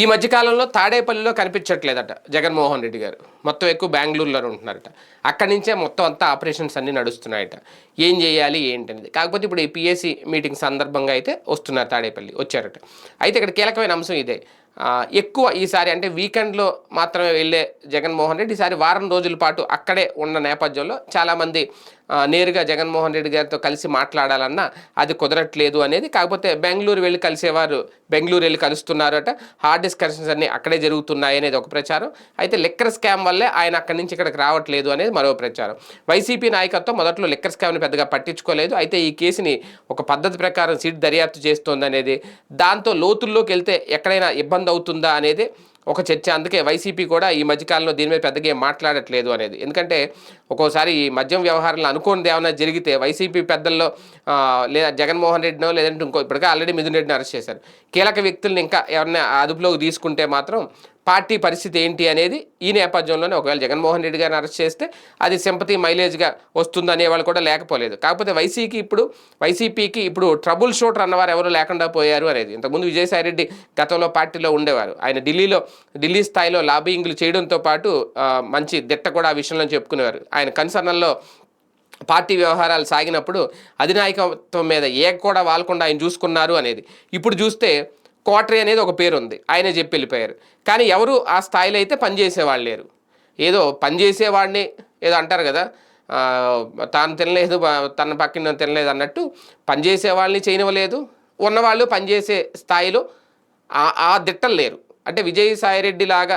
ఈ మధ్యకాలంలో తాడేపల్లిలో కనిపించట్లేదట జగన్మోహన్ రెడ్డి గారు. మొత్తం ఎక్కువ బెంగళూరులో ఉంటున్నారట. అక్కడి నుంచే మొత్తం అంతా ఆపరేషన్స్ అన్నీ నడుస్తున్నాయట. ఏం చేయాలి ఏంటనేది. కాకపోతే ఇప్పుడు ఈ పిఎస్సి మీటింగ్ సందర్భంగా అయితే వస్తున్నారు తాడేపల్లి వచ్చారట. అయితే ఇక్కడ కీలకమైన అంశం ఇదే. ఎక్కువ ఈసారి అంటే వీకెండ్లో మాత్రమే వెళ్ళే జగన్మోహన్ రెడ్డి ఈసారి వారం రోజుల పాటు అక్కడే ఉన్న నేపథ్యంలో చాలామంది నేరుగా జగన్మోహన్ రెడ్డి గారితో కలిసి మాట్లాడాలన్నా అది కుదరట్లేదు అనేది కాకపోతే బెంగళూరు వెళ్ళి కలిసేవారు బెంగళూరు వెళ్ళి కలుస్తున్నారట. హార్డ్ డిస్కషన్స్ అన్నీ అక్కడే జరుగుతున్నాయి అనేది ఒక ప్రచారం. అయితే లిక్కర్ స్కామ్ వల్లే ఆయన అక్కడి నుంచి ఇక్కడికి రావట్లేదు అనేది మరో ప్రచారం. వైసీపీ నాయకత్వం మొదట్లో లిక్కర్ స్కామ్ని పెద్దగా పట్టించుకోలేదు. అయితే ఈ కేసుని ఒక పద్ధతి ప్రకారం సీట్ దర్యాప్తు చేస్తోంది అనేది దాంతో లోతుల్లోకి వెళ్తే ఎక్కడైనా ఇబ్బంది అవుతుందా అనేది ఒక చర్చ. అందుకే వైసీపీ కూడా ఈ మధ్యకాలంలో దీని మీద పెద్దగా ఏం మాట్లాడట్లేదు అనేది. ఎందుకంటే ఒక్కోసారి ఈ మద్యం వ్యవహారంలో అనుకోనిది ఏమైనా జరిగితే వైసీపీ పెద్దల్లో లేదా జగన్మోహన్ రెడ్డినో లేదంటే ఇంకో ఇప్పటికే ఆల్రెడీ మిథున్ రెడ్డిని అరెస్ట్ చేశారు. కీలక వ్యక్తుల్ని ఇంకా ఎవరైనా అదుపులోకి తీసుకుంటే మాత్రం పార్టీ పరిస్థితి ఏంటి అనేది ఈ నేపథ్యంలోనే ఒకవేళ జగన్మోహన్ రెడ్డి గారిని అరెస్ట్ చేస్తే అది సింపతి మైలేజ్గా వస్తుందనే వాళ్ళు కూడా లేకపోలేదు. కాకపోతే వైసీకి ఇప్పుడు వైసీపీకి ఇప్పుడు ట్రబుల్ షూటర్ అన్నవారు ఎవరు లేకుండా పోయారు అనేది. ఇంతకుముందు విజయసాయి రెడ్డి గతంలో పార్టీలో ఉండేవారు. ఆయన ఢిల్లీలో ఢిల్లీ స్థాయిలో లాబింగ్లు చేయడంతో పాటు మంచి దిట్ట కూడా ఆ విషయంలో చెప్పుకునేవారు. ఆయన కన్సర్నల్లో పార్టీ వ్యవహారాలు సాగినప్పుడు అధినాయకత్వం మీద ఏ కూడా వాలకుండా ఆయన చూసుకున్నారు అనేది. ఇప్పుడు చూస్తే కోటరీ అనేది ఒక పేరు ఉంది ఆయనే చెప్పి వెళ్ళిపోయారు కానీ ఎవరు ఆ స్థాయిలో అయితే పనిచేసేవాళ్ళు లేరు. ఏదో పనిచేసేవాడిని ఏదో అంటారు కదా తాను తినలేదు తన పక్కన తినలేదు అన్నట్టు పనిచేసే వాళ్ళని చేయనివ్వలేదు. ఉన్నవాళ్ళు పనిచేసే స్థాయిలో ఆ- దిట్టలు లేరు. అంటే విజయసాయిరెడ్డి లాగా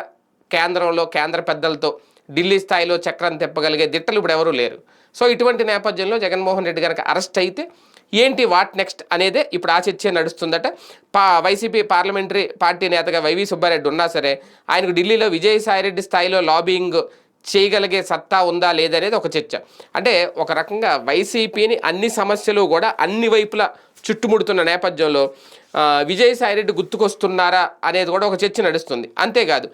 కేంద్రంలో కేంద్ర పెద్దలతో ఢిల్లీ స్థాయిలో చక్రం తిప్పగలిగే దిట్టలు ఇప్పుడు ఎవరూ లేరు. సో ఇటువంటి నేపథ్యంలో జగన్మోహన్ రెడ్డి గారికి అరెస్ట్ అయితే ఏంటి వాట్ నెక్స్ట్ అనేదే ఇప్పుడు ఆ చర్చ నడుస్తుందట. పా వైసీపీ పార్లమెంటరీ పార్టీ నేతగా వైవి సుబ్బారెడ్డి ఉన్నా సరే ఆయనకు ఢిల్లీలో విజయసాయిరెడ్డి స్థాయిలో లాబింగ్ చేయగలిగే సత్తా ఉందా లేదనేది ఒక చర్చ. అంటే ఒక రకంగా వైసీపీని అన్ని సమస్యలు కూడా అన్ని వైపులా చుట్టుముడుతున్న నేపథ్యంలో విజయసాయిరెడ్డి గుర్తుకొస్తున్నారా అనేది కూడా ఒక చర్చ నడుస్తుంది. అంతేకాదు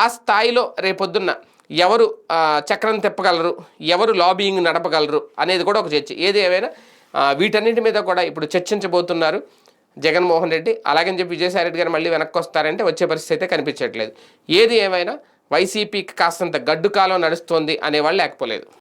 ఆ స్థాయిలో రేపొద్దున్న ఎవరు చక్రం తిప్పగలరు ఎవరు లాబింగ్ నడపగలరు అనేది కూడా ఒక చర్చ. ఏది ఏమైనా వీటన్నిటి మీద కూడా ఇప్పుడు చర్చించబోతున్నారు జగన్మోహన్ రెడ్డి. అలాగని చెప్పి విజయసాయి రెడ్డి గారు మళ్ళీ వెనక్కి వస్తారంటే వచ్చే పరిస్థితి అయితే కనిపించట్లేదు. ఏది ఏమైనా వైసీపీకి కాస్తంత గడ్డు కాలం నడుస్తోంది అనేవాళ్ళు లేకపోలేదు.